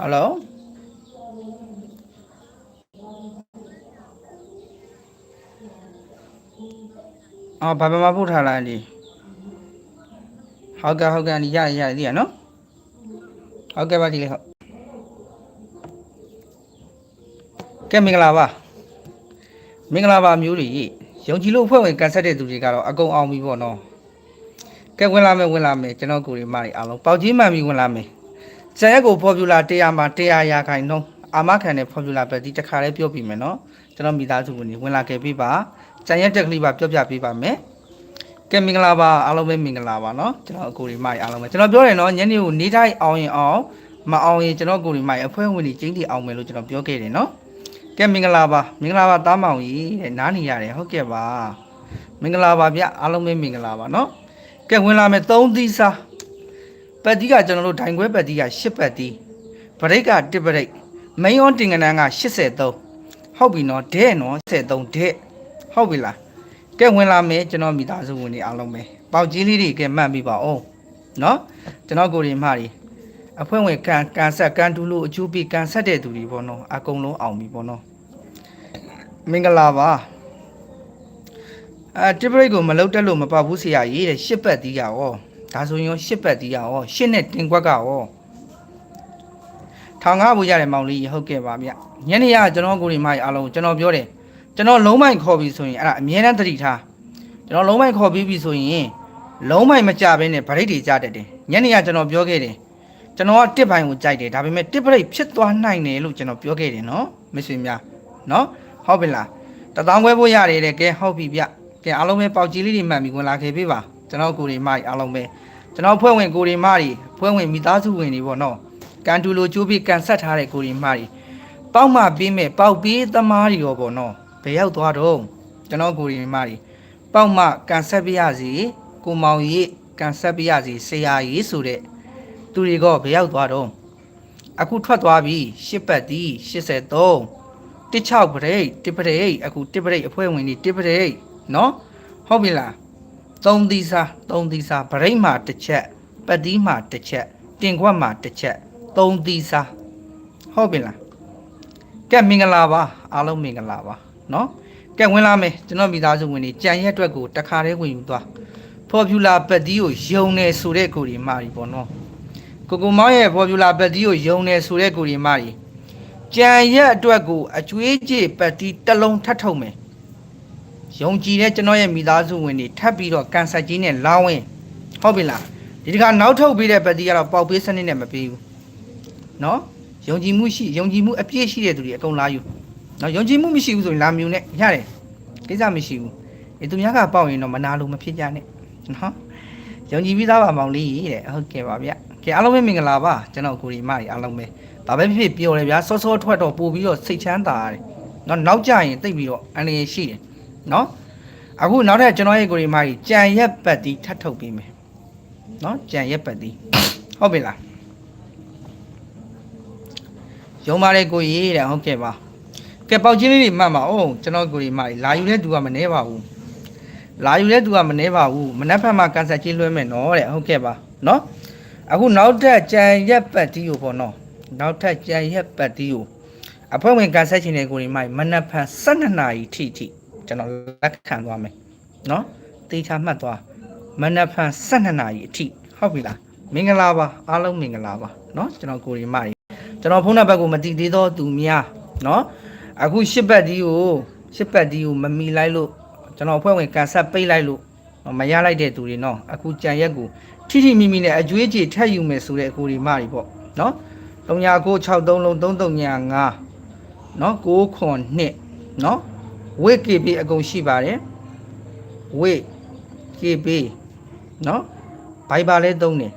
ဟယ်လိုအော်ဘာဘာမပို့ထားလားဒီဟုတ်ကဲ့ဟုတ်ကဲ့ဒီရရရဒီရနော်ဟုတ်ကဲ့ပါဒီလေဟုတ်ကဲမင်္ဂလာပါမင်္ဂလာပါမျိုးတွေယုံကြည်လို့အဖွဲ့ဝင်ကန်ဆက်တဲ့သူတွေကတော့အကုန်အောင်ပြီပေါ့နော်ကဲဝင်လာမယ်ဝင်လာမယ်ကျွန်တော်ကိုယ်တွေမတွေအားလုံးပေါက်ကြီးမှန်ပြီးဝင်လာမယ် ဇန်ရက်ကို popular 100မှာ100ရာခိုင်နှုန်းအာမခံတဲ့ popular ပဲဒီတစ်ခါလေးပြောပြမယ်နော်ကျွန်တော်မိသားစုဝင်တွေဝင်လာခဲ့ပြီပါဇန်ရက်တက်ကလေးပါပြောပြပေးပါမယ်ကဲမင်္ဂလာပါအားလုံးပဲမင်္ဂလာပါနော်ကျွန်တော်အကိုဒီမိုက်အားလုံးပဲကျွန်တော်ပြောတယ်နော်ညနေကိုနေတိုင်းအောင်ရင်အောင်မအောင်ရင်ကျွန်တော်ကိုဒီမိုက်အဖွဲ့ဝင်တွေကျင်းတီအောင်မယ်လို့ကျွန်တော်ပြောခဲ့တယ်နော်ကဲမင်္ဂလာပါမင်္ဂလာပါတားမောင်ကြီးတဲ့နားနေရတယ်ဟုတ်ကဲ့ပါမင်္ဂလာပါဗျအားလုံးပဲမင်္ဂလာပါနော်ကဲဝင်လာမယ်3သီးစား ပတ်တီးကကျွန်တော်တို့ဒိုင်ခွဲပတ်တီးက10ပတ်တီးဗရိတ်က1ဗရိတ်မိန်ရောတင်ကနန်းက83ဟုတ်ပြီနော်ဒဲ့နော်73ဒဲ့ဟုတ်ပြီလားကဲဝင်လာမယ်ကျွန်တော်မိသားစုဝင်တွေအားလုံးပဲပေါက်ကြီးလေးတွေကဲမှတ်ပြီးပါအောင်နော်ကျွန်တော်ကိုယ်တွေမှတွေအဖွဲ့ဝင်ကန်ကန်ဆက်ကန်တူလို့အကျိုးပေးကန်ဆက်တဲ့သူတွေပေါ့နော်အကုန်လုံးအောင်ပြီပေါ့နော်မင်္ဂလာပါအဲတစ်ဗရိတ်ကိုမလုတ်တက်လို့မပေါက်ဘူးဆရာကြီးတဲ့10ပတ်တီးကရော ဒါဆိုရင်ရောရှစ်ပတ်တီးရရောရှစ်နဲ့တင်ခွက်ကရောထောင်ကားဘူးရတယ်မောင်လေးဟုတ်ကဲ့ပါဗျညနေကကျွန်တော်ကိုယ်ဒီမိုက်အားလုံးကျွန်တော်ပြောတယ်ကျွန်တော်လုံးမိုက်ခေါ်ပြီးဆိုရင်အဲ့ဒါအမြဲတမ်းသတိထားကျွန်တော်လုံးမိုက်ခေါ်ပြီးပြီဆိုရင်လုံးမိုက်မကြဘဲနဲ့ဗရိတ်တွေကြတတ်တယ်ညနေကကျွန်တော်ပြောခဲ့တယ်ကျွန်တော်ကတစ်ပိုင်းကိုကြိုက်တယ်ဒါပေမဲ့တစ်ပရိတ်ဖြစ်သွားနိုင်တယ်လို့ကျွန်တော်ပြောခဲ့တယ်နော်မစ်ဆွေများနော်ဟုတ်ပြီလားတထောင်ခွဲဖို့ရတယ်တဲ့ကဲဟုတ်ပြီဗျကဲအားလုံးပဲပေါက်ကြီးလေးတွေမှန်ပြီးဝင်လာခဲ့ပြီပါ ကျွန်တော်ကိုယ်ဒီမိုက်အားလုံးပဲကျွန်တော်ဖွဲ့ဝင်ကိုရီမတွေဖွဲ့ဝင်မိသားစုဝင်တွေပေါ့နော်ကန်တူလိုကျိုးပြီးကန်ဆက်ထားတဲ့ကိုရီမတွေပေါက်မှပေးမဲ့ပေါက်ပေးသမားတွေရောပေါ့နော်ဘယ်ရောက်သွားတော့ကျွန်တော်ကိုရီမတွေပေါက်မှကန်ဆက်ပြရစီကိုမောင်ကြီးကန်ဆက်ပြရစီဆရာကြီးဆိုတဲ့သူတွေကဘယ်ရောက်သွားတော့အခုထွက်သွားပြီရှစ်ပတ်တီး83တစ်6ပရိတ်တစ်ပရိတ်အခုတစ်ပရိတ်အဖွဲ့ဝင်တွေတစ်ပရိတ်နော်ဟုတ်ပြီလား သုံးသီးစားသုံးသီးစားဗရိတ်မှာတစ်ချက်ပတ်တီးမှာတစ်ချက်တင်ခွက်မှာတစ်ချက်သုံးသီးစားဟုတ်ပြီလားကဲမင်္ဂလာပါအားလုံးမင်္ဂလာပါเนาะကဲဝင်လာမယ်ကျွန်တော်မိသားစုဝင်တွေကြံရက်အတွက်ကိုတခါတည်းဝင်ယူသွားဖော်ပြူလာပတ်တီးကိုယုံနေဆိုတဲ့ကိုဒီမာရီပေါ့နော်ကိုကိုမောင်ရဲ့ဖော်ပြူလာပတ်တီးကိုယုံနေဆိုတဲ့ကိုဒီမာရီကြံရက်အတွက်ကိုအကျွေးကြေပတ်တီးတစ်လုံးထပ်ထုတ်မယ် ယုံကြည်တဲ့ကျွန်တော်ရဲ့မိသားစုဝင်တွေထပ်ပြီးတော့ကန်ဆာကြီးနဲ့လောင်းဝင်ဟုတ်ပြီလားဒီတခါနောက်ထုတ်ပြီးတဲ့ပတ်တီကတော့ပေါက်ပေးစနစ်နဲ့မပေးဘူးเนาะယုံကြည်မှုရှိယုံကြည်မှုအပြည့်ရှိတဲ့သူတွေအကုန်လာယူเนาะယုံကြည်မှုမရှိဘူးဆိုရင်လာမြူနဲ့ရတယ်ကိစ္စမရှိဘူးဒီသူများကပေါက်ရင်တော့မနာလို့မဖြစ်ကြနဲ့เนาะယုံကြည်ပြီးသားပါမောင်လေးတဲ့ဟုတ်ကဲ့ပါဗျကဲအားလုံးပဲမင်္ဂလာပါကျွန်တော်ကိုရီမကြီးအားလုံးပဲဘာပဲဖြစ်ဖြစ်ပြောတယ်ဗျာစောစောထွက်တော့ပို့ပြီးတော့စိတ်ချမ်းသာရတယ်เนาะနောက်ကြရင်တိတ်ပြီးတော့အန္တရာယ်ရှိတယ် နော်အခုနောက်ထပ်ကျွန်တော်ရဲ့ကိုရီမာကြီးကြံရက်ပတ်တီထပ်ထုတ်ပေးမယ်နော်ကြံရက်ပတ်တီဟုတ်ပြီလားရုံပါလေကိုကြီးတဲ့ဟုတ်ကဲ့ပါကဲပေါက်ချင်းလေးတွေမှတ်ပါအောင်ကျွန်တော်ကိုရီမာကြီးလာယူတဲ့သူကမနှဲပါဘူးလာယူတဲ့သူကမနှဲပါဘူးမနှက်ဖက်မှာကန်ဆယ်ချင်းလွှဲမယ်နော်တဲ့ဟုတ်ကဲ့ပါနော်အခုနောက်ထပ်ကြံရက်ပတ်တီကိုပေါ့နော်နောက်ထပ်ကြံရက်ပတ်တီကိုအဖွဲ့ဝင်ကန်ဆယ်ချင်းတဲ့ကိုရီမာကြီးမနှက်ဖက်12နာရီထိထိ ကျွန်တော်လက်ခံသွားမယ်เนาะတေချာမှတ်သွားမနက်ဖြန်12နာရီအထိဟုတ်ပြီလားမင်္ဂလာပါအားလုံးမင်္ဂလာပါเนาะကျွန်တော်ကိုရီမကြီးကျွန်တော်ဖုန်းနံပါတ်ကိုမတည်သေးသောသူများเนาะအခုရှစ်ပတ်ဒီကိုရှစ်ပတ်ဒီကိုမမီလိုက်လို့ကျွန်တော်အဖွဲ့ဝင်ကန်ဆက်ပိတ်လိုက်လို့မရလိုက်တဲ့သူတွေเนาะအခုကြံရက်ကိုထိထိမိမိနဲ့အကျွေးကြေထက်ယူမယ်ဆိုတဲ့ကိုရီမကြီးပေါ့เนาะ3963လုံး3395เนาะ6ခွန်2เนาะ ဝိ KB အကုန်ရှိပါတယ်ဝိ KB เนาะဘိုင်ပါလဲသုံးတယ်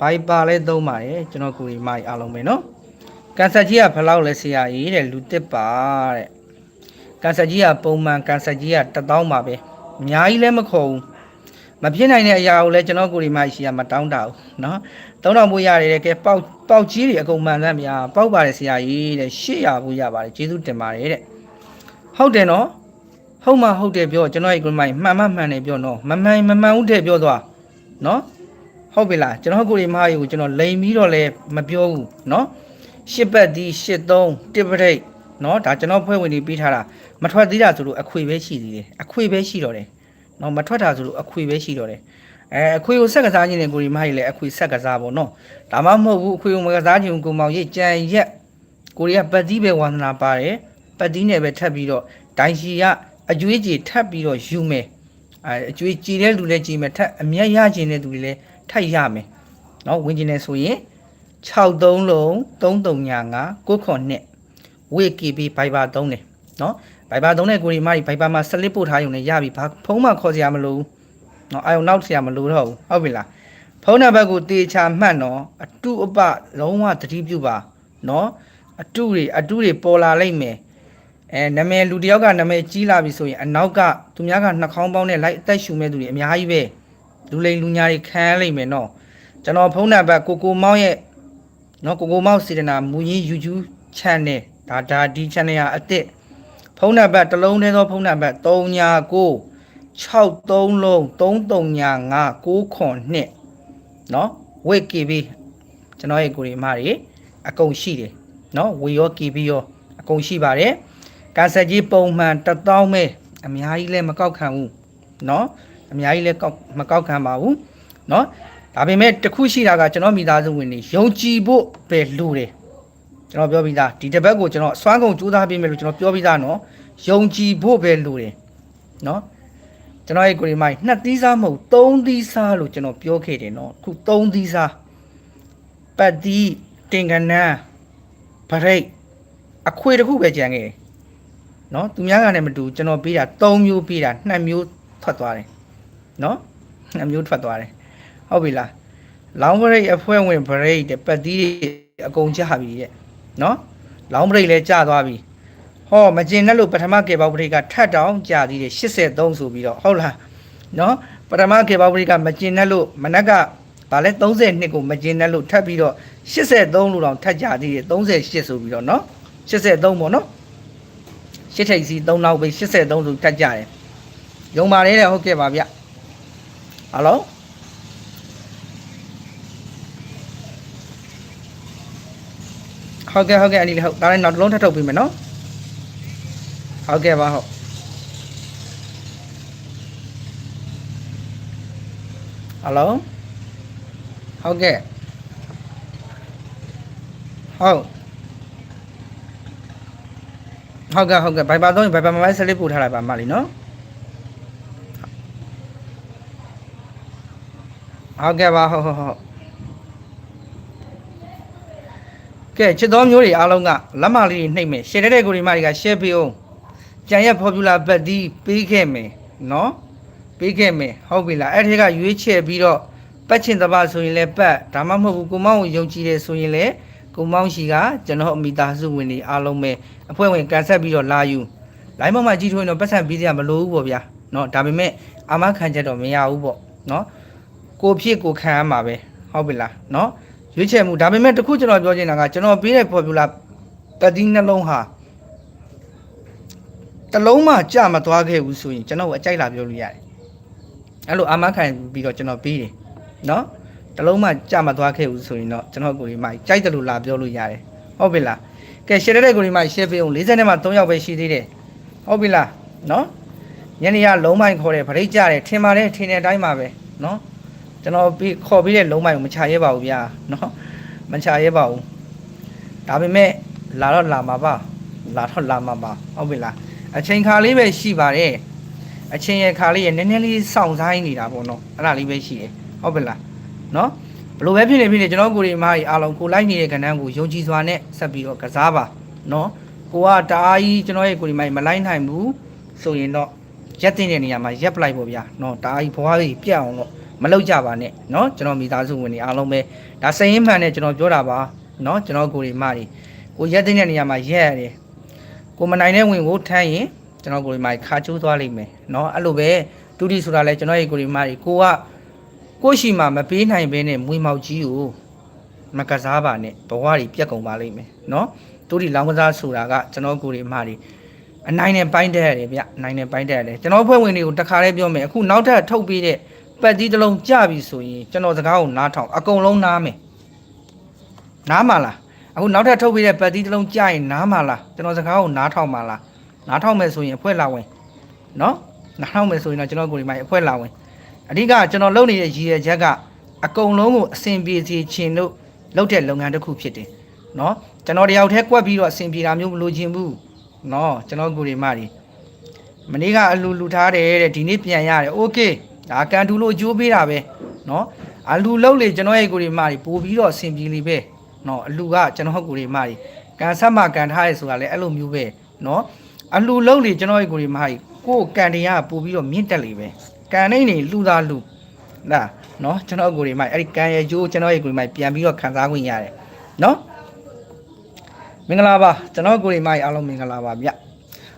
ဘိုင်ပါလဲသုံးပါတယ်ကျွန်တော်ကိုရီမကြီးအားလုံးပဲเนาะကန်ဆာကြီးကဘယ်လောက်လဲဆရာကြီးတဲ့လူတစ်ပါတဲ့ကန်ဆာကြီးကပုံမှန်ကန်ဆာကြီးက1000ပါပဲအများကြီးလည်းမခေါ်ဘူးမဖြစ်နိုင်တဲ့အရာကိုလည်းကျွန်တော်ကိုရီမကြီးရှိရမတောင်းတာဘူးเนาะ3000ပို့ရတယ်တဲ့ကဲပေါက်ပေါက်ကြီးတွေအကုန်မှန်သမ်းဗျာပေါက်ပါတယ်ဆရာကြီးတဲ့800ပို့ရပါတယ်ကျေးဇူးတင်ပါတယ်တဲ့ ဟုတ်တယ်နော်ဟုတ်မှဟုတ်တယ်ပြောကျွန်တော်ရဲ့ grammar မှန်မှမှန်တယ်ပြောနော်မမှန်မမှန်ဦးတဲ့ပြောသွားနော်ဟုတ်ပြီလားကျွန်တော်ကိုယ်ဒီမဟာရီကိုကျွန်တော်လိန်ပြီးတော့လည်းမပြောဘူးနော်ရှစ်ပတ်ဒီရှစ်သုံးတစ်ပရိတ်နော်ဒါကျွန်တော်ဖွဲ့ဝင်နေပြီးထားတာမထွက်သေးတာဆိုလို့အခွေပဲရှိသေးတယ်အခွေပဲရှိတော့တယ်နော်မထွက်တာဆိုလို့အခွေပဲရှိတော့တယ်အဲအခွေကိုဆက်ကစားခြင်းနဲ့ကိုရီမကြီးလည်းအခွေဆက်ကစားပေါ့နော်ဒါမှမဟုတ်ဘူးအခွေကိုမကစားခြင်းကိုမောင်ရိတ်ကြံရက်ကိုရီကပတ်စည်းပဲဝန္ဒနာပါတယ် ပတ်တီးနဲ့ပဲထပ်ပြီးတော့ဒိုင်ရှီကအကျွေးကြီးထပ်ပြီးတော့ယူမယ်အဲအကျွေးကြီးတဲ့လူလည်းကြီးမယ်ထပ်အမျက်ရခြင်းတဲ့သူတွေလည်းထပ်ရမယ်နော်ဝင်ကျင်နေဆိုရင်63လုံး3395 992ဝေ KB Viber သုံးတယ်နော် Viber သုံးတဲ့ကိုရီမားကြီး Viber မှာ slip ပို့ထားရုံနဲ့ရပြီဘာဖုန်းမှခေါ်စရာမလိုဘူးနော်အာယုံနောက်စရာမလိုတော့ဘူးဟုတ်ပြီလားဖုန်းနံပါတ်ကိုတေချာမှတ်နော်အတုအပလုံးဝသတိပြုပါနော်အတုတွေအတုတွေပေါ်လာလိမ့်မယ် အဲနာမည်လူတစ်ယောက်ကနာမည်ကြီးလာပြီဆိုရင်အနောက်ကသူများကနှာခေါင်းပေါင်းနဲ့လိုက်အသက်ရှူမဲ့သူတွေအများကြီးပဲလူလိမ်လူညာတွေခံရလိမ့်မယ်နော်ကျွန်တော်ဖုန်းနံပါတ်ကိုကိုမောင်ရဲ့နော်ကိုကိုမောင်စေတနာမူရင်း YouTube channel ဒါဒါဒီ channel ဟာအစ်စ်ဖုန်းနံပါတ်တစ်လုံးတည်းသောဖုန်းနံပါတ်39 63လုံး3395 9ခွန်နှစ်နော်ဝေ KB ကျွန်တော်ရဲ့ကိုရီမတွေအကုန်ရှိတယ်နော်ဝေရော KB ရောအကုန်ရှိပါတယ် ကန်ဆက်ကြီးပုံမှန်1000ပဲအများကြီးလည်းမကောက်ခံဘူးနော်အများကြီးလည်းကောက်မကောက်ခံပါဘူးနော်ဒါပေမဲ့တစ်ခုရှိတာကကျွန်တော်မိသားစုဝင်တွေယုံကြည်ဖို့ပဲလိုတယ်ကျွန်တော်ပြောပြီးသားဒီတစ်ပတ်ကိုကျွန်တော်အစွမ်းကုန်ကြိုးစားပေးမယ်လို့ကျွန်တော်ပြောပြီးသားနော်ယုံကြည်ဖို့ပဲလိုတယ်နော်ကျွန်တော်ရဲ့ကိုရီမိုင်းနှစ်သီးစားမဟုတ်သုံးသီးစားလို့ကျွန်တော်ပြောခဲ့တယ်နော်အခုသုံးသီးစားပတ်တီးတင်ကနန်းဗရိတ်အခွေတစ်ခုပဲကြံခဲ့တယ် နော်သူများကလည်းမတူကျွန်တော်ပေးတာ၃မျိုးပေးတာ2မျိုးထွက်သွားတယ်နော်2မျိုးထွက်သွားတယ်ဟုတ်ပြီလားလောင်းဗရိတ်အဖွဲဝင်ဗရိတ်တဲ့ပတ်တီးတွေအကုန်ကြပြီတဲ့နော်လောင်းဗရိတ်လည်းကြသွားပြီဟောမကျင်နဲ့လို့ပထမကေပေါဗရိတ်ကထတ်တောင်ကြာသေးတယ်83ဆိုပြီးတော့ဟုတ်လားနော်ပထမကေပေါဗရိတ်ကမကျင်နဲ့လို့မနက်ကဗာလဲ30နှစ်ကိုမကျင်နဲ့လို့ထပ်ပြီးတော့83လို့တောင်ထတ်ကြသေးတယ်38ဆိုပြီးတော့နော်83ပေါ့နော် ရှစ်ထိပ်စီ3နောက်ပဲ83ဆိုထတ်ကြတယ်ယုံပါတယ်တဲ့ဟုတ်ကဲ့ပါဗျဟယ်လိုဟုတ်ကဲ့ဟုတ်ကဲ့အနီလေးဟုတ်ဒါလည်းနောက်တစ်လုံးထပ်ထုတ်ပေးမယ်နော်ဟုတ်ကဲ့ပါဟုတ်ဟယ်လိုဟုတ်ကဲ့ဟုတ် ဟုတ်ကဲ့ဟုတ်ကဲ့ဘိုင်ဘာတော့ဘိုင်ဘာမမိုင်းဆက်လေးပို့ထားလိုက်ပါမလီနော်ဟုတ်ကဲ့ပါဟုတ်ဟုတ်ဟုတ်ကဲချစ်တော်မျိုးတွေအားလုံးကလက်မလေးတွေနှိမ့်မယ်ရှယ်တဲ့တဲ့ကိုဒီမတွေကရှယ်ပေးအောင်ကြံရက်ဖော်ပြလာဘက်ဒီပေးခဲ့မယ်နော်ပေးခဲ့မယ်ဟုတ်ပြီလားအဲ့ဒီကရွေးချယ်ပြီးတော့ပတ်ချင်တပဆိုရင်လည်းပတ်ဒါမှမဟုတ်ဘူးကိုမောင်ကိုယုံကြည်တယ်ဆိုရင်လည်း ကိုမောင်ရှိကကျွန်တော်အမိသားစုဝင်တွေအားလုံးပဲအဖွဲ့ဝင်ကန်ဆက်ပြီးတော့လာယူလိုင်းမမကြီးထွင်းတော့ပတ်ဆက်ပြီးစရာမလိုဘူးပေါ့ဗျာနော်ဒါပေမဲ့အာမခံချက်တော့မရဘူးပေါ့နော်ကိုဖြစ်ကိုခံရမှာပဲဟုတ်ပြီလားနော်ရွေးချယ်မှုဒါပေမဲ့တခုကျွန်တော်ပြောချင်တာကကျွန်တော်ပေးတဲ့ formula ပတ်တီးနှလုံးဟာတလုံးမှကြမသွားခဲ့ဘူးဆိုရင်ကျွန်တော်အကြိုက်လာပြောလို့ရတယ်အဲ့လိုအာမခံပြီးတော့ကျွန်တော်ပေးတယ်နော် တလုံးမှကြမသွားခဲ့ဘူးဆိုရင်တော့ကျွန်တော်ကိုယ်ဒီမှာကြိုက်တယ်လို့လာပြောလို့ရတယ်ဟုတ်ပြီလားကဲရှယ်တဲ့ကိုယ်ဒီမှာရှယ်ပေးအောင်40နဲ့မှ3ယောက်ပဲရှိသေးတယ်ဟုတ်ပြီလားနော်ညနေရလုံးမိုင်းခေါ်တယ်ဗရိတ်ကြတယ်ထင်ပါတယ်ထင်တဲ့အတိုင်းပါပဲနော်ကျွန်တော်ပြီးခေါ်ပြီးတဲ့လုံးမိုင်းကိုမချရဲပါဘူးဗျာနော်မချရဲပါဘူးဒါပေမဲ့လာတော့လာမှာပါလာတော့လာမှာပါဟုတ်ပြီလားအချိန်ခါလေးပဲရှိပါတယ်အချိန်ရခါလေးရနည်းနည်းလေးစောင့်ဆိုင်နေတာပေါ့နော်အဲ့ဒါလေးပဲရှိတယ်ဟုတ်ပြီလား နော်ဘလို့ပဲဖြစ်နေဖြစ်နေကျွန်တော်ကိုယ်ဒီမားကြီးအားလုံးကိုလိုက်နေတဲ့ကဏ္ဍကိုယုံကြည်စွာနဲ့ဆက်ပြီးတော့ကစားပါနော်ကိုကတအားကြီးကျွန်တော်ရဲ့ကိုယ်ဒီမားကြီးမလိုက်နိုင်ဘူးဆိုရင်တော့ရက်တင်တဲ့နေရာမှာရက်ပလိုက်ပေါ့ဗျာနော်တအားကြီးဘွားကြီးပြတ်အောင်တော့မလုပ်ကြပါနဲ့နော်ကျွန်တော်မိသားစုဝင်တွေအားလုံးပဲဒါစရင်မှန်နဲ့ကျွန်တော်ပြောတာပါနော်ကျွန်တော်ကိုယ်ဒီမားကြီးကိုရက်တင်တဲ့နေရာမှာရက်ရတယ်ကိုမနိုင်တဲ့ဝင်ကိုထမ်းရင်ကျွန်တော်ကိုယ်ဒီမားကြီးခါချိုးသွားလိမ့်မယ်နော်အဲ့လိုပဲတူတီဆိုတာလဲကျွန်တော်ရဲ့ကိုယ်ဒီမားကြီးကိုက ကိုရှိမှမပေးနိုင်ဘဲနဲ့မွေမောက်ကြီးကိုမကစားပါနဲ့ဘဝတွေပြက်ကုန်ပါလိမ့်မယ်နော်တို့ဒီလောင်းကစားဆိုတာကကျွန်တော်ကိုယ်တွေအမှားတွေအနိုင်နဲ့ပိုင်းတက်ရတယ်ဗျအနိုင်နဲ့ပိုင်းတက်ရတယ်ကျွန်တော်ဖွဲ့ဝင်တွေကိုတခါလေးပြောမယ်အခုနောက်ထပ်ထုတ်ပေးတဲ့ပတ်တီးတစ်လုံးကြပြီဆိုရင်ကျွန်တော်စကားကိုနားထောင်အကုန်လုံးနားမယ်နားမလားအခုနောက်ထပ်ထုတ်ပေးတဲ့ပတ်တီးတစ်လုံးကြရင်နားမလားကျွန်တော်စကားကိုနားထောင်ပါလားနားထောင်မယ်ဆိုရင်အဖွဲလာဝင်နော်နားထောင်မယ်ဆိုရင်တော့ကျွန်တော်ကိုယ်ဒီမှာအဖွဲလာဝင် အဓိကကျွန်တော်လုပ်နေတဲ့ရည်ရွယ်ချက်ကအကုန်လုံးကိုအဆင်ပြေစေချင်လို့လုပ်တဲ့လုပ်ငန်းတစ်ခုဖြစ်တယ်နော်ကျွန်တော်တယောက်တည်းကွက်ပြီးတော့အဆင်ပြေတာမျိုးမလိုချင်ဘူးနော်ကျွန်တော်ကိုယ်ဒီမှာဒီ မနေ့ကအလူလူထားတယ်တဲ့ဒီနေ့ပြန်ရတယ်โอเคဒါကန်တူလို့အကျိုးပေးတာပဲเนาะအလူလုံးလေကျွန်တော်ရဲ့ကိုရီမာကြီးပို့ပြီးတော့အဆင်ပြေလိပဲเนาะအလူကကျွန်တော်ကိုရီမာကြီးကန်ဆက်မှကန်ထားရဲဆိုတာလေအဲ့လိုမျိုးပဲเนาะအလူလုံးလေကျွန်တော်ရဲ့ကိုရီမာကြီးကိုယ်ကန်တရားပို့ပြီးတော့မြင့်တက်လိပဲ ကံနေနေလှူတာလှူဒါနော်ကျွန်တော်အကိုတွေမိုက်အဲ့ဒီကံရဲ့ကျိုးကျွန်တော်ရဲ့ကိုတွေမိုက်ပြန်ပြီးတော့ခံစားခွင့်ရတယ်နော်မင်္ဂလာပါကျွန်တော်ကိုရီမိုက်အားလုံးမင်္ဂလာပါဗျ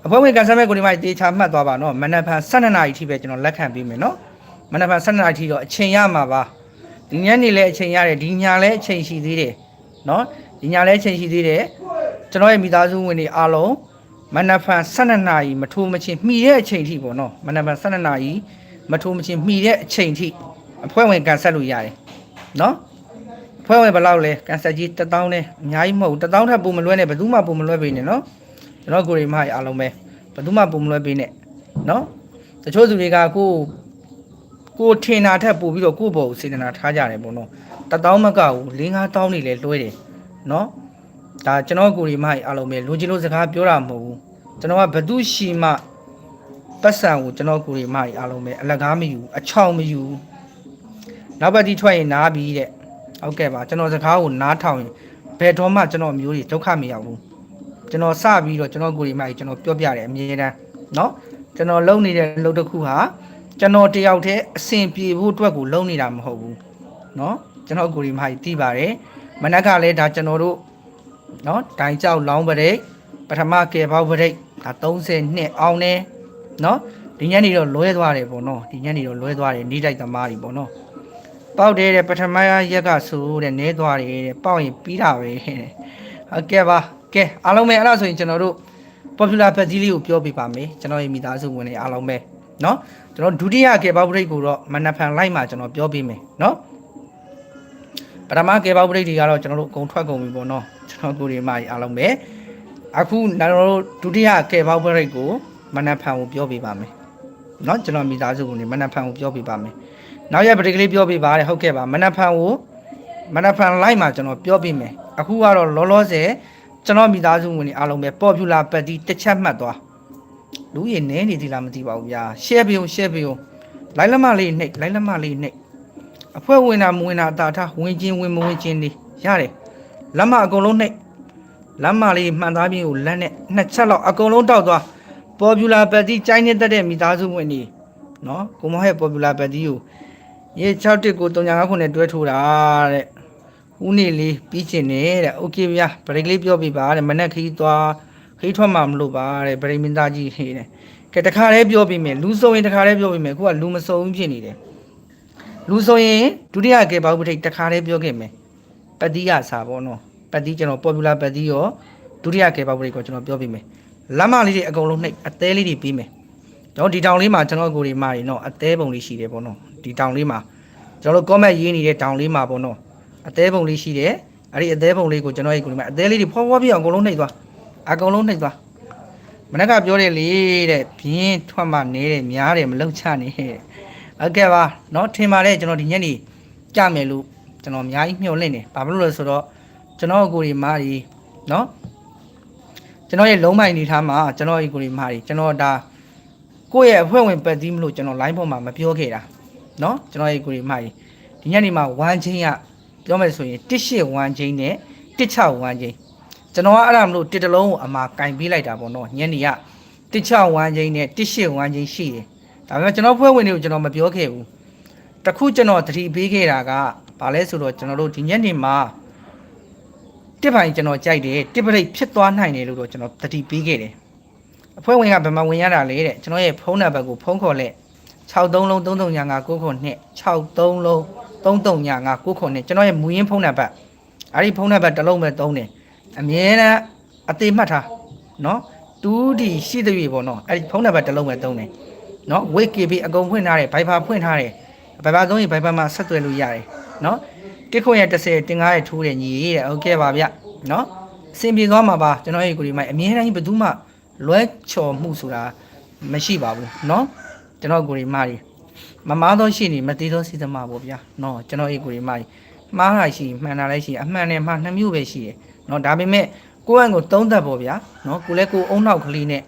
အဖွဲ့ဝင်ကန်ဆယ်မဲ့ကိုရီမိုက်တေချာမှတ်သွားပါနော်မနက်ဖြန်12နာရီထိပဲကျွန်တော်လက်ခံပေးမယ်နော်မနက်ဖြန်12နာရီထိတော့အချိန်ရမှာပါဒီညနေလည်းအချိန်ရတယ်ဒီညလည်းအချိန်ရှိသေးတယ်နော်ဒီညလည်းအချိန်ရှိသေးတယ်ကျွန်တော်ရဲ့မိသားစုဝင်တွေအားလုံးမနက်ဖြန်12နာရီမထိုးမချင်းမှီတဲ့အချိန်ထိပေါ့နော်မနက်ဖြန်12နာရီ မထိုးမချင်းမှီတဲ့အချိန်ထိအဖွဲ့ဝင်ကန်ဆက်လို့ရတယ်နော်အဖွဲ့ဝင်ဘယ်လောက်လဲကန်ဆက်ကြီး1000နဲ့အများကြီးမဟုတ်ဘူး1000ထပ်ပုံမလွဲနဲ့ဘယ်သူမှပုံမလွဲပေးနဲ့နော်ကျွန်တော်ကိုရီမကြီးအားလုံးပဲဘယ်သူမှပုံမလွှဲပေးနဲ့နော်တချို့သူတွေကကိုကိုထင်တာထက်ပို့ပြီးတော့ကိုယ့်ဘောကိုစေတနာထားကြတယ်ပေါ့နော်တတောင်းမကဘူး၄၅တောင်းနေလဲလွှဲတယ်နော်ဒါကျွန်တော်ကိုရီမကြီးအားလုံးပဲလူချင်းလို့စကားပြောတာမဟုတ်ဘူးကျွန်တော်ကဘသူရှိမှ ပတ်စံကိုကျွန်တော်ကိုရီမကြီးအားလုံးပဲအလကားမယူအချောင်မယူနောက်ပတ်တီထွက်ရင်နားပြီးတဲ့ဟုတ်ကဲ့ပါကျွန်တော်စကားကိုနားထောင်ရင်ဘယ်တော့မှကျွန်တော်မျိုးတွေဒုက္ခမရောက်ဘူး ကျွန်တော်စပြီးတော့ကျွန်တော်ကိုယ်ဒီမိုက်ကျွန်တော်ပြောပြတယ်အမြဲတမ်းเนาะကျွန်တော်လုံနေတဲ့လုံတစ်ခုဟာကျွန်တော်တယောက်တည်းအဆင်ပြေဖို့အတွက်ကိုလုံနေတာမဟုတ်ဘူးเนาะကျွန်တော်ကိုယ်ဒီမိုက်သိပါတယ်မနက်ကလည်းဒါကျွန်တော်တို့เนาะဒိုင်ကြောက်လောင်းပရိတ်ပထမကေပေါပရိတ်ဒါ30နှစ်အောင်နေ เนาะဒီညနေတော့လွဲသွားတယ်ပေါ့နော်ဒီညနေတော့လွဲသွားတယ်နေတိုက်သမားကြီးပေါ့နော်ပေါက်တယ်တဲ့ပထမရက်ကဆိုတဲ့နဲသွားတယ်တဲ့ပေါက်ရင်ပြီးတာပဲတဲ့ဟုတ်ကဲ့ပါ ကဲအားလုံးပဲအဲ့ဒါဆိုရင်ကျွန်တော်တို့ popular ဖက်ကြီးလေးကိုပြောပြပါမယ်ကျွန်တော်ရဲ့မိသားစုဝင်တွေအားလုံးပဲเนาะကျွန်တော်ဒုတိယကေဘောက်ဘရိတ်ကိုတော့မနက်ဖြန်လိုက်မှာကျွန်တော်ပြောပြမယ်เนาะပထမကေဘောက်ဘရိတ်တွေကတော့ကျွန်တော်တို့အကုန်ထွက်ကုန်ပြီပေါ့เนาะကျွန်တော်ကိုယ်တွေမကြီးအားလုံးပဲအခုကျွန်တော်တို့ဒုတိယကေဘောက်ဘရိတ်ကို မနက်ဖြန်ကိုပြောပြပါမယ်เนาะကျွန်တော်မိသားစုဝင်တွေမနက်ဖြန်ကိုပြောပြပါမယ်နောက်ရက်ပရိတ်ကလေးပြောပြပါရဟုတ်ကဲ့ပါမနက်ဖြန်ကိုမနက်ဖြန်လိုက်မှာကျွန်တော်ပြောပြမယ်အခုကတော့လောလောဆယ် ကျွန်တော်မိသားစုဝင်တွေအားလုံးပဲ popular ပတ်တီတစ်ချက်မှတ်သွားလူရည်နဲနေသေးလားမသိပါဘူးဗျာ share ပြုံ share ပြုံလိုက်လက်မလေးနှိပ်လိုက်လက်မလေးနှိပ်အဖွဲဝင်တာမဝင်တာအတာထားဝင်ချင်းဝင်မဝင်ချင်းနေရတယ်လက်မအကုန်လုံးနှိပ်လက်မလေးမှန်သားပြင်းကိုလက်နဲ့နှစ်ချက်လောက်အကုန်လုံးတောက်သွား popular ပတ်တီကျိုင်းနေတတ်တဲ့မိသားစုဝင်တွေနော်ကိုမောဟရဲ့ popular ပတ်တီကိုရေ6တစ်ကို359ခုနဲ့တွဲထိုးတာတဲ့ ဦးနေလေးပြီးကျင်နေတဲ့โอเคဗျာဗရိတ်ကလေးပြောပြပါတဲ့မနက်ခီးသွားခီးထွက်မှမလို့ပါတဲ့ဗရိတ်မင်းသားကြီးဟေးတဲ့ကဲတခါတည်းပြောပြမယ်လူစုံရင်တခါတည်းပြောပြမယ်ခုကလူမစုံဘူးဖြစ်နေတယ်လူစုံရင်ဒုတိယကဲဘောက်ပထိတ်တခါတည်းပြောခဲ့မယ်ပတိယစာပေါ့နော်ပတိကျွန်တော် popular ပတိရောဒုတိယကဲဘောက်ပထိတ်ကိုကျွန်တော်ပြောပြမယ် လမ်းမလေးတွေအကုန်လုံးနှိပ်အသေးလေးတွေပြီးမယ်ကျွန်တော်ဒီတောင်လေးမှာကျွန်တော်ကိုယ်တွေမာတွေနော်အသေးပုံလေးရှိတယ်ပေါ့နော်ဒီတောင်လေးမှာကျွန်တော်တို့ comment ရေးနေတဲ့တောင်လေးမှာပေါ့နော် အသေးပုံလေးရှိတယ်အဲ့ဒီအသေးပုံလေးကိုကျွန်တော်ရဲ့ကိုယ်ဒီမှာအသေးလေးတွေဖွားဖွားပြအောင်အကုန်လုံးနှိပ်သွားအကုန်လုံးနှိပ်သွားမနေ့ကပြောတယ်လေတဲ့ပြင်းထွက်မှနေတယ်များတယ်မလုံချနေတဲ့ဟုတ်ကဲ့ပါเนาะထင်ပါတယ်ကျွန်တော်ဒီညနေကြမယ်လို့ကျွန်တော်အများကြီးမျှော်လင့်တယ်ဘာဖြစ်လို့လဲဆိုတော့ကျွန်တော်ကိုယ်ဒီမားကြီးเนาะ ကျွန်တော်ရဲ့လုံးမိုင်နေထားမှာကျွန်တော်ရဲ့ကိုယ်ဒီမားကြီးကျွန်တော်ဒါကိုယ့်ရဲ့အဖွဲ့ဝင်ပတ်သီးမလို့ကျွန်တော် line ပေါ်မှာမပြောခဲ့တာเนาะကျွန်တော်ရဲ့ကိုယ်ဒီမားကြီးဒီညနေမှာ1ချင်းက ပြောမယ်ဆိုရင်18ဝမ်းချင်းနဲ့16ဝမ်းချင်းကျွန်တော်ကအဲ့ဒါမလို့တစ်တလုံးကိုအမှာကင်ပေးလိုက်တာပေါ့နော်ညနေက16ဝမ်းချင်းနဲ့18ဝမ်းချင်းရှိတယ်ဒါပေမဲ့ကျွန်တော်ဖွဲ့ဝင်တွေကိုကျွန်တော်မပြောခဲ့ဘူးတခုကျွန်တော်သတိပေးခဲ့တာကဘာလဲဆိုတော့ကျွန်တော်တို့ဒီညနေမှာ တစ်ပိုင်းကျွန်တော်ကြိုက်တယ်တစ်ပရိတ်ဖြစ်သွားနိုင်တယ်လို့တော့ကျွန်တော်သတိပေးခဲ့တယ်အဖွဲ့ဝင်ကဘယ်မှာဝင်ရတာလဲတဲ့ကျွန်တော်ရဲ့ဖုန်းနံပါတ်ကိုဖုန်းခေါ်လက်63လုံး3355 9ခုနှစ်63လုံး3355 9ခုနှစ်ကျွန်တော်ရဲ့မူရင်းဖုန်းနံပါတ်အဲ့ဒီဖုန်းနံပါတ်တစ်လုံးပဲသုံးတယ်အမြဲတမ်းအသေးမှတ်ထားနော် 2D ရှိတဲ့ပြီပေါ့နော်အဲ့ဒီဖုန်းနံပါတ်တစ်လုံးပဲသုံးတယ်နော် wake KB အကုန်ဖွင့်ထားတယ် Viber ဖွင့်ထားတယ်ဘိုင်ဘာသုံးရင်ဘိုင်ဘာမှာဆက်သွယ်လို့ရတယ်နော် တစ်ခွင့်ရ30တင်9ရထိုးတယ်ညီတဲ့ဟုတ်ကဲ့ပါဗျနော်အဆင်ပြေသွားမှာပါကျွန်တော်ရဲ့ကိုဒီမိုက်အမြဲတမ်းဘယ်သူမှလွဲချော်မှုဆိုတာမရှိပါဘူးနော်ကျွန်တော်ကိုဒီမိုက်မမားသောရှိနေမသေးသောစိတ်သမားပေါ့ဗျာနော်ကျွန်တော်ရဲ့ကိုဒီမိုက်မှားတာရှိမှန်တာလည်းရှိအမှန်နဲ့မှားနှစ်မျိုးပဲရှိတယ်နော်ဒါပေမဲ့ကိုယ့်အန်ကိုသုံးသက်ပေါ့ဗျာနော်ကိုလည်းကိုယ်အုံနောက်ကလေးနဲ့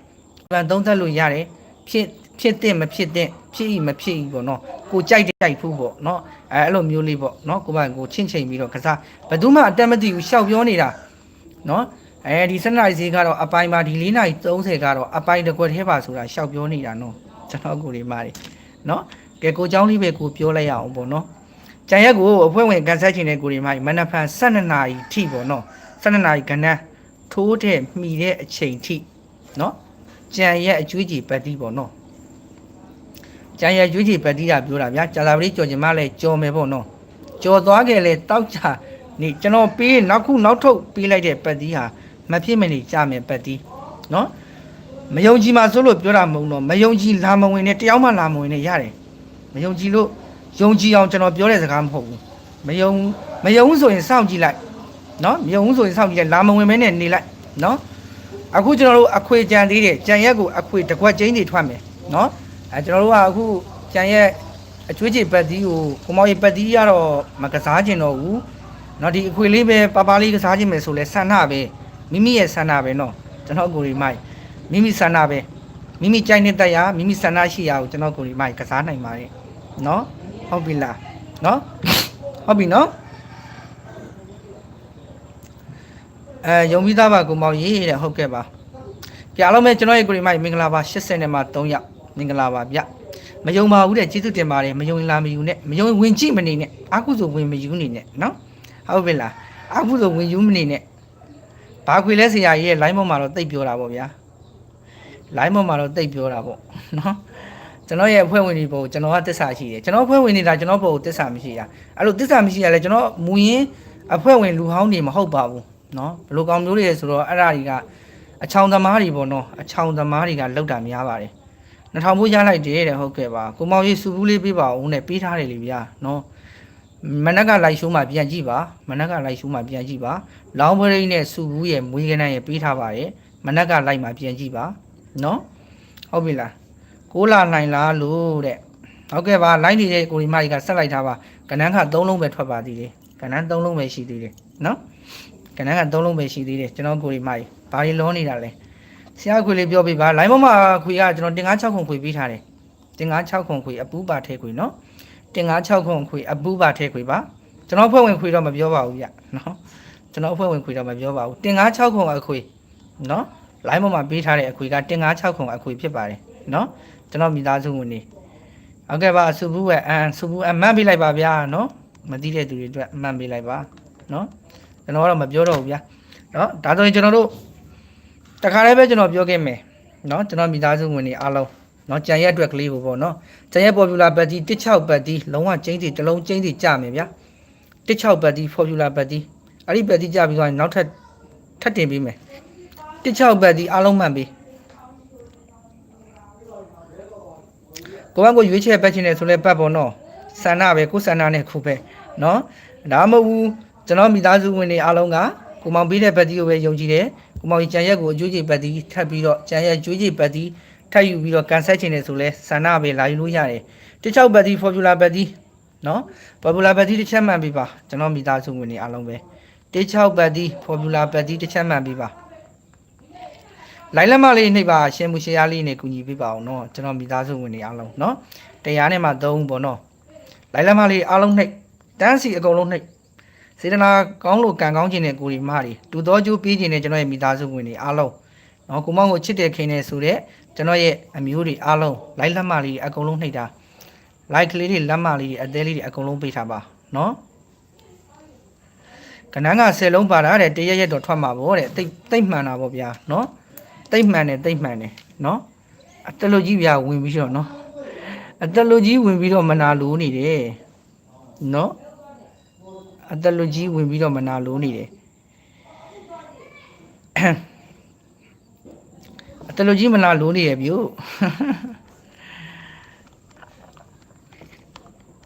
ဗန်သုံးသက်လို့ရတယ်ဖြစ် ဖြစ်တဲ့မဖြစ်တဲ့ဖြစ်ဤမဖြစ်ဤပေါ့နော်ကိုကြိုက်တဲ့ကြိုက်ဖို့ပေါ့နော်အဲအဲ့လိုမျိုးလေးပေါ့နော်ကိုယ့်ဘက်ကိုချင့်ချိန်ပြီးတော့ကစားဘယ်သူမှအတက်မသိဘူးရှောက်ပြောနေတာနော်အဲဒီစနေဈေးကတော့အပိုင်းပါဒီ၄နာရီ30ကတော့အပိုင်းတစ်ခွက်ထဲပါဆိုတာရှောက်ပြောနေတာနော်ကျွန်တော်ကိုယ်လေးမားတယ်နော်ကဲကိုเจ้าလေးပဲကိုပြောလိုက်ရအောင်ပေါ့နော်ကြံရက်ကိုအဖွဲ့ဝင်ကန်ဆက်ချင်တဲ့ကိုယ်လေးမားမနက်ဖြန်12နာရီထိပေါ့နော်12နာရီခဏထိုးတဲ့မှီတဲ့အချိန်ထိနော်ကြံရက်အကျွေးကြီးပတ်တီးပေါ့နော် ကျန်ရရွေးချယ်ပတ်တီးတာပြောတာဗျာကြာသာပတိကြော်ကျင်မလဲကြော်မယ်ပေါ့နော်ကြော်သွားခဲ့လဲတောက်ချနေကျွန်တော်ပေးနောက်ခုနောက်ထုတ်ပေးလိုက်တဲ့ပတ်တီးဟာမဖြစ်မနေကြမယ်ပတ်တီးနော်မယုံကြည်မှဆိုလို့ပြောတာမဟုတ်တော့မယုံကြည်လာမဝင်နဲ့တယောက်မှလာမဝင်နဲ့ရတယ်မယုံကြည်လို့ယုံကြည်အောင်ကျွန်တော်ပြောတဲ့စကားမဟုတ်ဘူးမယုံမယုံဘူးဆိုရင်စောင့်ကြည့်လိုက်နော်မယုံဘူးဆိုရင်စောင့်ကြည့်လိုက်လာမဝင်မဲနဲ့နေလိုက်နော်အခုကျွန်တော်တို့အခွေကြံသေးတယ်ကြံရက်ကိုအခွေတစ်ခွက်ချင်းတွေထွက်မယ်နော် အဲကျွန်တော်တို့ကအခုကြံရဲ့အကျွေးချေပတ်တီးကိုကိုမောင်ရဲ့ပတ်တီးကတော့မကစားကျင်တော့ဘူးเนาะဒီအခွေလေးပဲပပလေးကစားခြင်းမယ်ဆိုလဲဆန္ဒပဲမိမိရဲ့ဆန္ဒပဲเนาะကျွန်တော်ကိုယ်ရီမိုက်မိမိဆန္ဒပဲမိမိကြိုက်နေတဲ့ရမိမိဆန္ဒရှိရာကိုကျွန်တော်ကိုယ်ရီမိုက်ကစားနိုင်ပါတယ်เนาะဟုတ်ပြီလားเนาะဟုတ်ပြီเนาะအဲယုံပြီးသားပါကိုမောင်ရေးတဲ့ဟုတ်ကဲ့ပါကြအားလုံးပဲကျွန်တော်ရဲ့ကိုယ်ရီမိုက်မင်္ဂလာပါ80နဲ့မှ3ရောက် မင်္ဂလာပါဗျမယုံပါဘူးတဲ့ကျေးဇူးတင်ပါတယ်မယုံရင်လာမယူနဲ့မယုံရင်ဝင်ကြည့်မနေနဲ့အာကုသို့ဝင်မယူနေနဲ့နော်ဟုတ်ပြီလားအာကုသို့ဝင်ယူမနေနဲ့ဘာခွေလဲဆရာကြီးရဲ့ line ပေါ်မှာတော့တိတ်ပြောတာပေါ့ဗျာ line ပေါ်မှာတော့တိတ်ပြောတာပေါ့နော်ကျွန်တော်ရဲ့အဖွဲ့ဝင်တွေပေါ့ကျွန်တော်ကတစ္ဆာရှိတယ်ကျွန်တော်အဖွဲ့ဝင်နေတာကျွန်တော်ပေါ့တစ္ဆာမရှိတာအဲ့လိုတစ္ဆာမရှိရလဲကျွန်တော်မူရင်းအဖွဲ့ဝင်လူဟောင်းတွေမဟုတ်ပါဘူးနော်ဘယ်လိုကောင်မျိုးတွေလဲဆိုတော့အဲ့ဒါတွေကအချောင်သမားတွေပေါ့နော်အချောင်သမားတွေကလောက်တာများပါတယ် နှထောင်ဖို့ရလိုက်တယ်တဲ့ဟုတ်ကဲ့ပါကိုမောင်ကြီးစူဘူးလေးပေးပါဦးနဲ့ပေးထားတယ်လေဗျာနော်မနက်ကလိုက်ရှိုးမှပြန်ကြည့်ပါမနက်ကလိုက်ရှိုးမှပြန်ကြည့်ပါလောင်းပရိတ်နဲ့စူဘူးရဲ့မွေးကနန်းရဲ့ပေးထားပါတယ်မနက်ကလိုက်မှပြန်ကြည့်ပါနော်ဟုတ်ပြီလားကိုလာနိုင်လားလို့တဲ့ဟုတ်ကဲ့ပါလိုက်နေတဲ့ကိုရီမကြီးကဆက်လိုက်ထားပါကနန်းက၃လုံးပဲထွက်ပါသေးတယ်ကနန်း၃လုံးပဲရှိသေးတယ်နော်ကနန်းက၃လုံးပဲရှိသေးတယ်ကျွန်တော်ကိုရီမကြီးဘာတွေလုံးနေတာလဲ ဆရာခွေလေးပြောပြပါ line ပေါ်မှာခွေကကျွန်တော်တင်9 6ခုခွေပေးထားတယ်တင်9 6ခုခွေအပူပါထဲခွေနော်တင်9 6ခုခွေအပူပါထဲခွေပါကျွန်တော်ဖွဲ့ဝင်ခွေတော့မပြောပါဘူးဗျနော်ကျွန်တော်ဖွဲ့ဝင်ခွေတော့မပြောပါဘူးတင်9 6ခုအခွေနော် line ပေါ်မှာပေးထားတဲ့အခွေကတင်9 6ခုအခွေဖြစ်ပါတယ်နော်ကျွန်တော်မိသားစုဝင်နေဟုတ်ကဲ့ပါစုဘူးဝဲအန်စုဘူးအမှန်ပေးလိုက်ပါဗျာနော်မသိတဲ့သူတွေအတွက်အမှန်ပေးလိုက်ပါနော်ကျွန်တော်ကတော့မပြောတော့ဘူးဗျာနော်ဒါဆိုရင်ကျွန်တော်တို့ တခါတည်းပဲကျွန်တော်ပြောခဲ့မယ်နော်ကျွန်တော်မိသားစုဝင်တွေအားလုံးနော်ကြံရက်အတွက်ကလေးပေါ့ပေါ့နော်ကြံရက် popular ဘတ်တီ16ဘတ်တီလုံးဝကျင်းစီတစ်လုံးကျင်းစီကြမယ်ဗျာ16ဘတ်တီ popular ဘတ်တီအဲ့ဒီဘတ်တီကြပြီးသွားရင်နောက်ထပ်ထပ်တင်ပေးမယ်16ဘတ်တီအားလုံးမှန်ပြီကိုမကိုရွေးချယ်ပတ်ချင်တယ်ဆိုလဲပတ်ပေါ့နော်ဆန္ဒပဲကိုဆန္ဒနဲ့ခုပဲနော်ဒါမှမဟုတ်ကျွန်တော်မိသားစုဝင်တွေအားလုံးကကိုမောင်ပေးတဲ့ဘတ်တီကိုပဲယုံကြည်တယ် ကိုမောင်ကြီးကြံရက်ကိုအကျွေးကြီးပတ်တီထပ်ပြီးတော့ကြံရက်ကျွေးကြီးပတ်တီထပ်ယူပြီးတော့ကန်ဆက်ချင်တယ်ဆိုလဲဆန္ဒပဲလာယူလို့ရတယ်တစ်ချောက်ပတ်တီ formula ပတ်တီနော် formula ပတ်တီတစ်ချက်မှန်ပြီပါကျွန်တော်မိသားစုဝင်တွေအားလုံးပဲတစ်ချောက်ပတ်တီ formula ပတ်တီတစ်ချက်မှန်ပြီပါလိုက်လက်မလေးနှိပ်ပါရှင်းမှုရှင်းရလေးနဲ့ကူညီပေးပါအောင်နော်ကျွန်တော်မိသားစုဝင်တွေအားလုံးနော်တရားနဲ့မှသုံးပေါ့နော်လိုက်လက်မလေးအားလုံးနှိပ်တန်းစီအကုန်လုံးနှိပ် စေတနာကောင်းလို့ကံကောင်းခြင်းတဲ့ကိုရီမတွေတူတော်ကျိုးပေးခြင်းတဲ့ကျွန်တော်ရဲ့မိသားစုဝင်တွေအားလုံးနော်ကိုမောင်ကိုချစ်တဲ့ခင်နေဆိုတဲ့ကျွန်တော်ရဲ့အမျိုးတွေအားလုံးလိုက်လက်မလေးတွေအကုန်လုံးနှိပ်တာလိုက်ကလေးတွေလက်မလေးတွေအသေးလေးတွေအကုန်လုံးပေးထားပါနော်ကနန်းက10လုံးပါတာတဲ့တရက်ရက်တော့ထွက်မှာပေါ့တဲ့တိတ်တိတ်မှန်တာပေါ့ဗျာနော်တိတ်မှန်တယ်တိတ်မှန်တယ်နော်အတလူကြီးဗျာဝင်ပြီးတော့နော်အတလူကြီးဝင်ပြီးတော့မနာလိုနေတယ်နော် အသက်လူကြီးဝင်ပြီးတော့မနာလိုနေတယ်အသက်လူကြီးမနာလိုနေရပြို့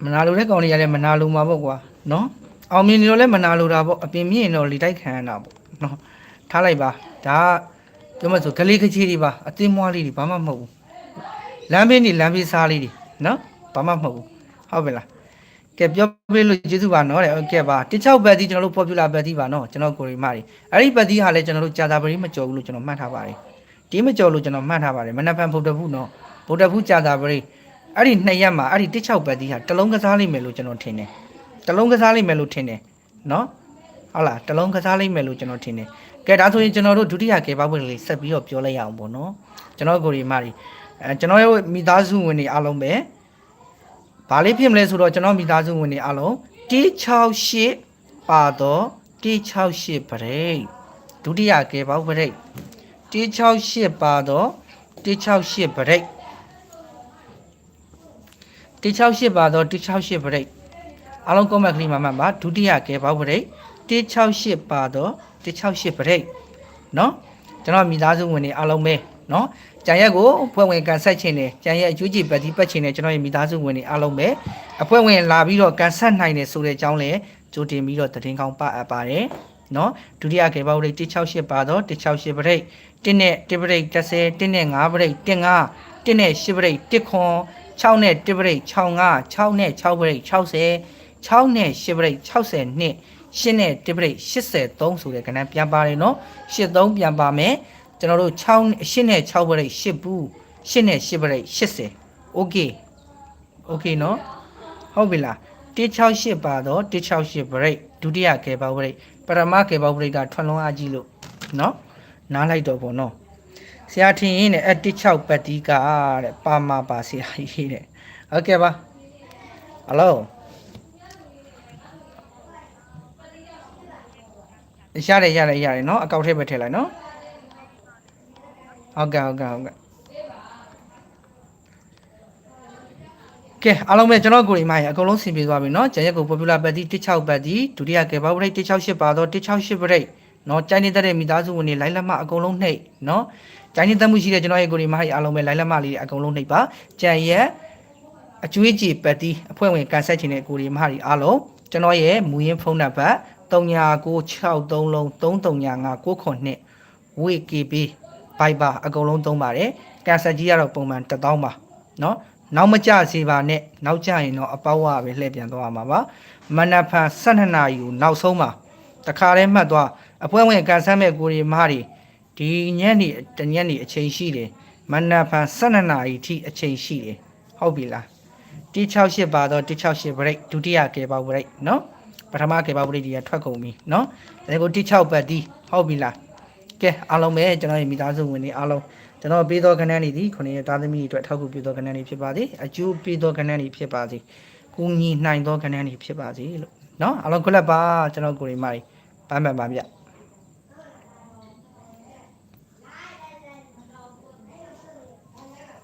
မနာလိုတဲ့ကောင်တွေကလည်းမနာလိုမှာပေါ့ကွာနော်အောင်မြင်နေတော့လည်းမနာလိုတာပေါ့အပြင်မြင့်ရင်တော့လေတိုက်ခံရတာပေါ့နော်ထားလိုက်ပါဒါကပြောမှဆိုကလေးကကြီးတွေပါအသေးမွားလေးတွေဘာမှမဟုတ်ဘူးလမ်းဘေးနေလမ်းဘေးစားလေးတွေနော်ဘာမှမဟုတ်ဘူးဟုတ်ပြီလား ကဲပြောပေးလို့ကျေးဇူးပါနော်တဲ့ဟုတ်ကဲ့ပါ16ဘက်တီကျွန်တော်တို့ popular ဘက်တီပါနော်ကျွန်တော်ကိုရီမာတွေအဲ့ဒီဘက်တီဟာလည်းကျွန်တော်တို့ကြာတာပရိမကြော်ဘူးလို့ကျွန်တော်မှတ်ထားပါတယ်ဒီမကြော်လို့ကျွန်တော်မှတ်ထားပါတယ်မနက်ဖြန်ဗုဒ္ဓဘုနော်ဗုဒ္ဓဘုကြာတာပရိအဲ့ဒီနှစ်ရက်မှာအဲ့ဒီ16ဘက်တီဟာတစ်လုံးကစားလိမ့်မယ်လို့ကျွန်တော်ထင်တယ်တစ်လုံးကစားလိမ့်မယ်လို့ထင်တယ်နော်ဟုတ်လားတစ်လုံးကစားလိမ့်မယ်လို့ကျွန်တော်ထင်တယ်ကဲဒါဆိုရင်ကျွန်တော်တို့ဒုတိယကေပောက်ပွဲလေးဆက်ပြီးတော့ပြောလိုက်ရအောင်ပေါ့နော်ကျွန်တော်ကိုရီမာတွေအဲကျွန်တော်ရဲ့မိသားစုဝင်တွေအားလုံးပဲ ဘာလေးဖြစ်မလဲဆိုတော့ကျွန်တော်မိသားစုဝင်တွေအားလုံး168ပါတော့168ပရိတ်ဒုတိယကဲပေါက်ပရိတ်168ပါတော့168ပရိတ်168ပါတော့168ပရိတ်အားလုံးကောမက်ကလေးမှာမှတ်ပါဒုတိယကဲပေါက်ပရိတ်168ပါတော့168ပရိတ်เนาะကျွန်တော်မိသားစုဝင်တွေအားလုံးပဲเนาะ ကြံရက်ကိုဖွဲ့ဝင်ကန်ဆက်ခြင်းနဲ့ကြံရက်အကျိုးကျေပတ်တိပတ်ခြင်းနဲ့ကျွန်တော်ရဲ့မိသားစုဝင်တွေအားလုံးပဲအဖွဲ့ဝင်လာပြီးတော့ကန်ဆက်နိုင်တယ်ဆိုတဲ့အကြောင်းလဲကြိုတင်ပြီးတော့သတင်းကောင်းပတ်အပ်ပါတယ်နော်ဒုတိယကေဘောက်ရိတ်168ပါတော့168ပရိတ်1နဲ့1ပရိတ်30 1နဲ့5ပရိတ်15 1နဲ့10ပရိတ်1ခွန်6နဲ့1ပရိတ်65 6နဲ့6ပရိတ်60 6နဲ့10ပရိတ်60နှစ်8နဲ့1ပရိတ်83ဆိုတဲ့ကဏ္ဍပြန်ပါတယ်နော်83ပြန်ပါမယ် ကျွန်တော်တို့6ရှင်းနဲ့6ပရိတ်10ဘူးရှင်းနဲ့10ပရိတ်80 okay okay နော်ဟုတ်ပြီလား168ပါတော့168ပရိတ်ဒုတိယကေပေါပရိတ်ပရမကေပေါပရိတ်ကထွန်လုံးအားကြီးလို့နော်နားလိုက်တော့ပေါ့နော်ဆရာထင်ရင်နဲ့အ16ပတ်တီးကတဲ့ပါမပါဆရာကြီးတဲ့ဟုတ်ကဲ့ပါဟယ်လိုရတယ်ရတယ်ရတယ်နော်အကောက်ထဲပဲထည့်လိုက်နော် ဟုတ်ကဲ့ဟုတ်ကဲ့ဟုတ်ကဲ့ကဲအားလုံးပဲကျွန်တော်ကိုရီမရအကုန်လုံးဆင်ပြေသွားပြီနော်ကျန်ရက်ကို popular ပတ်တီ16ပတ်တီဒုတိယကဲဘာဘရိတ်168ပါတော့168ဘရိတ်နော်ကျိုင်းနေတဲ့မိသားစုဝင်တွေလိုက်လက်မအကုန်လုံးနှိပ်နော်ကျိုင်းနေတဲ့မှုရှိတဲ့ကျွန်တော်ရဲ့ကိုရီမရအားလုံးပဲလိုက်လက်မလေးအကုန်လုံးနှိပ်ပါကျန်ရက်အကျွေးကြည်ပတ်တီအဖွဲ့ဝင်ကန်ဆက်ချင်တဲ့ကိုရီမရအားလုံးကျွန်တော်ရဲ့မူရင်းဖုန်းနံပါတ်3963လုံး3395 9ဝေ KB ဘိုက်ပါအကုန်လုံးသုံးပါတယ်ကန်ဆက်ကြီးကတော့ပုံမှန်1000ပါเนาะနောက်မကြစေပါနဲ့နောက်ကြရင်တော့အပေါက်ဝပဲလှည့်ပြန်သွားမှာပါမနက်ဖြန်12နာရီကိုနောက်ဆုံးပါတခါတည်းမှတ်သွားအပွဲဝင်ကန်ဆက်မဲ့ကိုရီမားတွေဒီညနေတညနေအချိန်ရှိတယ်မနက်ဖြန်12နာရီထိအချိန်ရှိတယ်ဟုတ်ပြီလား168ပါတော့168 break ဒုတိယကေပေါက် break เนาะပထမကေပေါက် break တွေကထွက်ကုန်ပြီเนาะဒါကို16ပတ်တီးဟုတ်ပြီလား ကဲအားလုံးပဲကျွန်တော်ရဲ့မိသားစုဝင်တွေအားလုံးကျွန်တော်ပေးသောကဏ္ဍတွေဒီခုနှစ်ရသားသမီးအတွက်ထောက်ကူပြုသောကဏ္ဍတွေဖြစ်ပါစေအကျိုးပေးသောကဏ္ဍတွေဖြစ်ပါစေကူညီနိုင်သောကဏ္ဍတွေဖြစ်ပါစေလို့နော်အားလုံးခွလက်ပါကျွန်တော်ကိုရီမာရီပမ်းပန်ပါဗျ